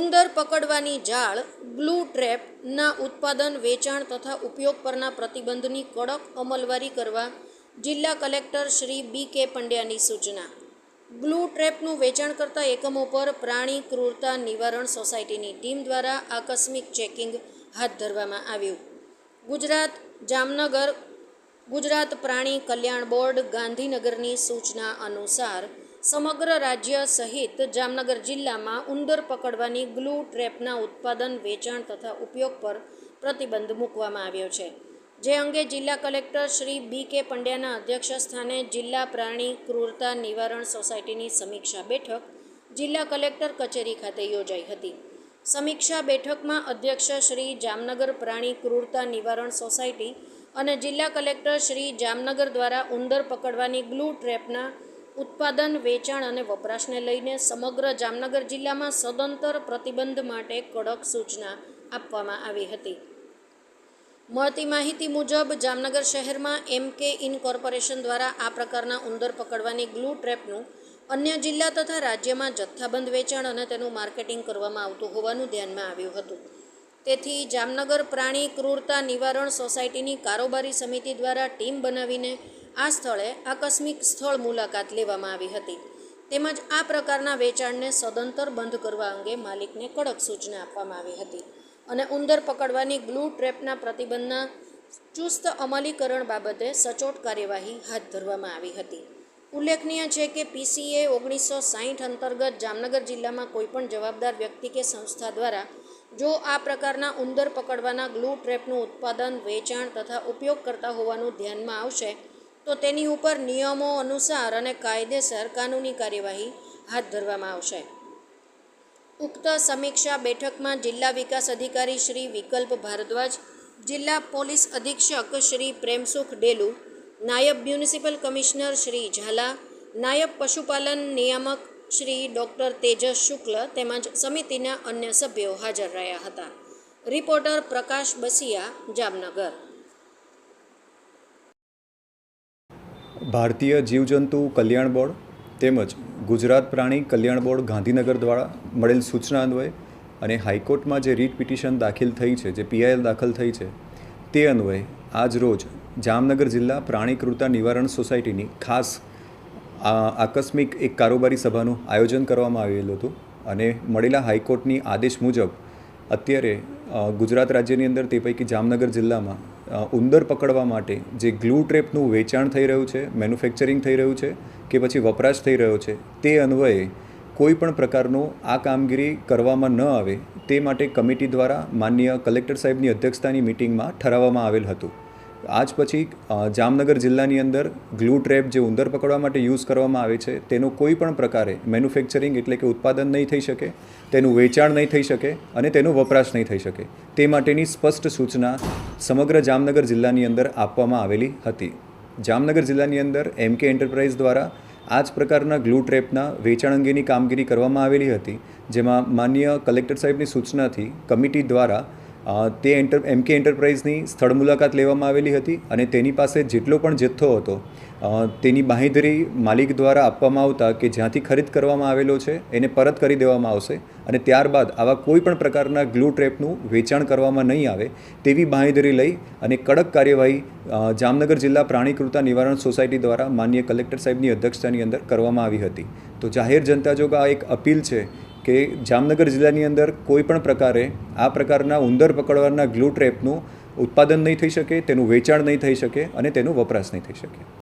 ઉંદર પકડવાની જાળ ગ્લુ ટ્રેપના ઉત્પાદન, વેચાણ તથા ઉપયોગ પરના પ્રતિબંધની કડક અમલવારી કરવા જિલ્લા કલેક્ટર શ્રી બી કે પંડ્યાની સૂચના. ગ્લુ ટ્રેપનું વેચાણ કરતા એકમો પર પ્રાણી ક્રૂરતા નિવારણ સોસાયટીની ટીમ દ્વારા આકસ્મિક ચેકિંગ હાથ ધરવામાં આવ્યું. ગુજરાત જામનગર ગુજરાત પ્રાણી કલ્યાણ બોર્ડ ગાંધીનગરની સૂચના અનુસાર સમગ્ર રાજ્ય સહિત જામનગર જિલ્લામાં ઉંદર પકડવાની ગ્લુ ટ્રેપના ઉત્પાદન, વેચાણ તથા ઉપયોગ પર પ્રતિબંધ મૂકવામાં આવ્યો છે. જે અંગે જિલ્લા કલેક્ટર શ્રી બી કે પંડ્યાના અધ્યક્ષ સ્થાને જિલ્લા પ્રાણી ક્રૂરતા નિવારણ સોસાયટીની સમીક્ષા બેઠક જિલ્લા કલેક્ટર કચેરી ખાતે યોજાઈ હતી. સમીક્ષા બેઠકમાં અધ્યક્ષ શ્રી જામનગર પ્રાણી ક્રૂરતા નિવારણ સોસાયટી અને જિલ્લા કલેક્ટર શ્રી જામનગર દ્વારા ઉંદર પકડવાની ગ્લુ ટ્રેપના ઉત્પાદન, વેચાણ અને વપરાશને લઈને સમગ્ર જામનગર જિલ્લામાં સદંતર પ્રતિબંધ માટે કડક સૂચના આપવામાં આવી હતી. મળતી માહિતી મુજબ, જામનગર શહેરમાં એમ કે ઇન કોર્પોરેશન દ્વારા આ પ્રકારના ઉંદર પકડવાની ગ્લુ ટ્રેપનું અન્ય જિલ્લા તથા રાજ્યમાં જથ્થાબંધ વેચાણ અને તેનું માર્કેટિંગ કરવામાં આવતું હોવાનું ધ્યાનમાં આવ્યું હતું. તેથી જામનગર પ્રાણી ક્રૂરતા નિવારણ સોસાયટીની કારોબારી સમિતિ દ્વારા ટીમ બનાવીને આ સ્થળે આકસ્મિક સ્થળ મુલાકાત લેવામાં આવી હતી. તેમજ આ પ્રકારના વેચાણને સદંતર બંધ કરવા અંગે માલિકને કડક સૂચના આપવામાં આવી હતી અને ઉંદર પકડવાની ગ્લુ ટ્રેપના પ્રતિબંધના ચુસ્ત અમલીકરણ બાબતે સચોટ કાર્યવાહી હાથ ધરવામાં આવી હતી. ઉલ્લેખનીય છે કે પીસીએ ઓગણીસો સાહીઠ અંતર્ગત જામનગર જિલ્લામાં કોઈપણ જવાબદાર વ્યક્તિ કે સંસ્થા દ્વારા જો આ પ્રકારના ઉંદર પકડવાના ગ્લુ ટ્રેપનું ઉત્પાદન, વેચાણ તથા ઉપયોગ કરતા હોવાનું ધ્યાનમાં આવશે તો તેની ઉપર નિયમો અનુસાર અને કાયદેસર કાનૂની કાર્યવાહી હાથ ધરવામાં આવશે. ઉક્ત સમીક્ષા બેઠકમાં જિલ્લા વિકાસ અધિકારી શ્રી વિકલ્પ ભારદ્વાજ, જિલ્લા પોલીસ અધિક્ષક શ્રી પ્રેમસુખ ડેલુ, નાયબ મ્યુનિસિપલ કમિશનર શ્રી ઝાલા, નાયબ પશુપાલન નિયામક શ્રી ડૉક્ટર તેજસ શુક્લ તેમજ સમિતિના અન્ય સભ્યો હાજર રહ્યા હતા. રિપોર્ટર પ્રકાશ બસિયા, જામનગર. ભારતીય જીવજંતુ કલ્યાણ બોર્ડ તેમજ ગુજરાત પ્રાણી કલ્યાણ બોર્ડ ગાંધીનગર દ્વારા મળેલ સૂચના અન્વયે અને હાઈકોર્ટમાં જે રીટ પિટિશન દાખલ થઈ છે, જે પીઆઈએલ દાખલ થઈ છે, તે અન્વયે આજ રોજ જામનગર જિલ્લા પ્રાણી ક્રૂરતા નિવારણ સોસાયટીની ખાસ આકસ્મિક એક કારોબારી સભાનું આયોજન કરવામાં આવેલું હતું અને મળેલા હાઈકોર્ટની આદેશ મુજબ અત્યારે ગુજરાત રાજ્યની અંદર તે પૈકી જામનગર જિલ્લામાં ઉંદર પકડવા માટે જે ગ્લુ ટ્રેપનું વેચાણ થઈ રહ્યું છે, મેન્યુફેક્ચરિંગ થઈ રહ્યું છે કે પછી વપરાશ થઈ રહ્યો છે, તે અન્વયે કોઈ પણ પ્રકારનું આ કામગીરી કરવામાં ન આવે તે માટે કમિટી દ્વારા માન્ય કલેક્ટર સાહેબની અધ્યક્ષતાની મિટિંગમાં ઠરાવવામાં આવેલ હતું. આજ પછી જામનગર જિલ્લાની અંદર ગ્લુ ટ્રેપ જે ઉંદર પકડવા માટે યુઝ કરવામાં આવે છે, તેનો કોઈ પણ પ્રકારે મેન્યુફેક્ચરિંગ એટલે કે ઉત્પાદન નહીં થઈ શકે, તેનું વેચાણ નહીં થઈ શકે અને તેનો વપરાશ નહીં થઈ શકે. તે માટેની સ્પષ્ટ સૂચના સમગ્ર જામનગર જિલ્લાની અંદર આપવામાં આવેલી હતી. જામનગર જિલ્લાની અંદર એમ કે એન્ટરપ્રાઇઝ દ્વારા આ જ પ્રકારના ગ્લુ ટ્રેપના વેચાણ અંગેની કામગીરી કરવામાં આવેલી હતી, જેમાં માન્ય કલેક્ટર સાહેબની સૂચનાથી કમિટી દ્વારા તે એન્ટર, એમ કે એન્ટરપ્રાઇઝની સ્થળ મુલાકાત લેવામાં આવેલી હતી અને તેની પાસે જેટલો પણ જથ્થો હતો તેની બાંહેધરી માલિક દ્વારા આપવામાં આવતા કે જ્યાંથી ખરીદ કરવામાં આવેલો છે, એને પરત કરી દેવામાં આવશે અને ત્યારબાદ આવા કોઈ પણ પ્રકારના ગ્લુ ટ્રેપનું વેચાણ કરવામાં નહીં આવે તેવી બાંહેધરી લઈ અને કડક કાર્યવાહી જામનગર જિલ્લા પ્રાણીકૃતા નિવારણ સોસાયટી દ્વારા માન્ય કલેક્ટર સાહેબની અધ્યક્ષતાની અંદર કરવામાં આવી હતી. તો જાહેર જનતા જોગ આ એક અપીલ છે કે જામનગર જિલ્લાની અંદર કોઈ પણ પ્રકારે આ પ્રકારના ઉંદર પકડવાના ગ્લુ ટ્રેપનું ઉત્પાદન નહીં થઈ શકે, તેનું વેચાણ નહીં થઈ શકે અને તેનો વપરાશ નહીં થઈ શકે.